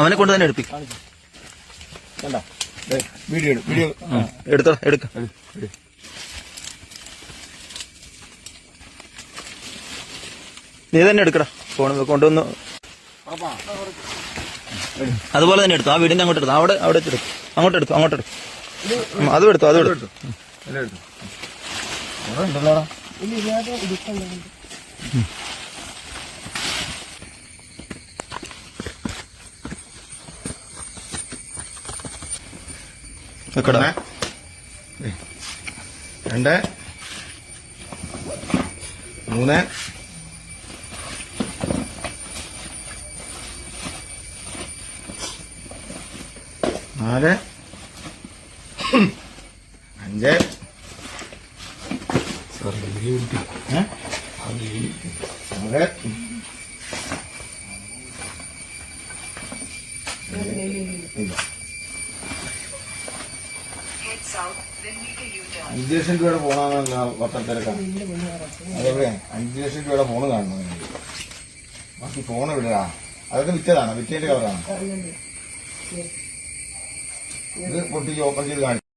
അവനെ കൊണ്ട് തന്നെ എടുപ്പി കണ്ട? വീഡിയോ എടു വീഡിയോ എടുത്തോ എടുക്ക. നീ തന്നെ എടുക്കടാ. ഫോൺ കൊണ്ടുവന്ന്. അതുപോലെ തന്നെ എടുത്തു. ആ വീടിന്റെ അങ്ങോട്ട് എടുത്തു. അവിടെ അവിടെ എടുത്തു അങ്ങോട്ട് എടുത്തു അങ്ങോട്ട് എടുത്തു അതും എടുത്തു അതും എടുത്തു. ഉണ്ടല്ലോടാ? ഒന്ന്, രണ്ട് മൂന്ന് നാല് അഞ്ച്? ആറ്. ഇല്ല അഞ്ച് ലക്ഷം രൂപയുടെ ഫോണാണ് പത്തരത്തിലൊക്കെ അതെവിടെ അഞ്ച് ലക്ഷം രൂപയുടെ ഫോണ് കാണുന്നു. ബാക്കി ഫോൺ എവിടെയാ? അതൊക്കെ വിറ്റതാണ്? വിറ്റേന്റെ കവറാണ് ഇത് പൊട്ടിച്ച് ഓപ്പൺ ചെയ്ത് കാണിച്ചു.